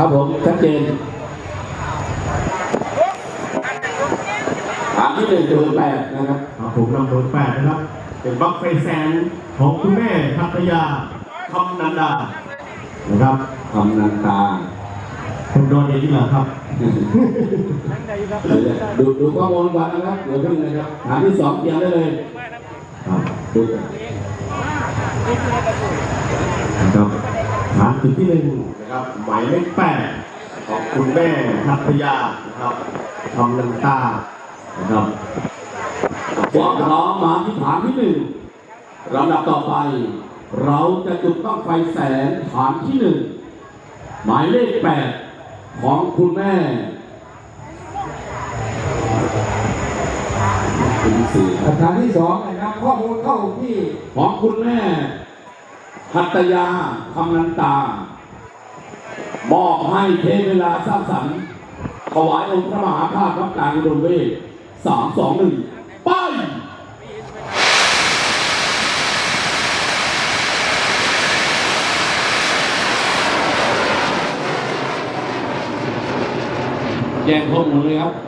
ครับผมชัดเจนฐานที่หนึ่งคือแปดนะครับครับผมนำโดนแปดนะครับ เป็นบัคไฟแสนของคุณแม่ทัตยาคำนันดา นะครับคำนันตาคนโดนเองนี่แหละครับ ดูดูข้อมูลก่อนนะครับเดี๋ยวขึ้นนะครับฐานที่สองเตรียมได้เลยครับดูนะครับ ฐานจุดที่หนึ่งนะครับหมายเลขแปดของคุณแม่ทัตยานะครับคำนันตานะครับความพร้อมมาที่ฐานที่หนึ่งลำดับต่อไป เราจะจุดต้องไฟแสนฐานที่หนึ่งหมายเลขแปดของคุณแม่คุณสี่ฐานที่สองนะครับข้อมูลเข้าที่ของคุณแม่ หัตยาคำนันตามอบให้เทเวลาสร้างสรรค์ถวายองค์พระมหาภาครับการอุดมเวทสามสองหนึ่งไปแจ้งข้อมูลเลยครับ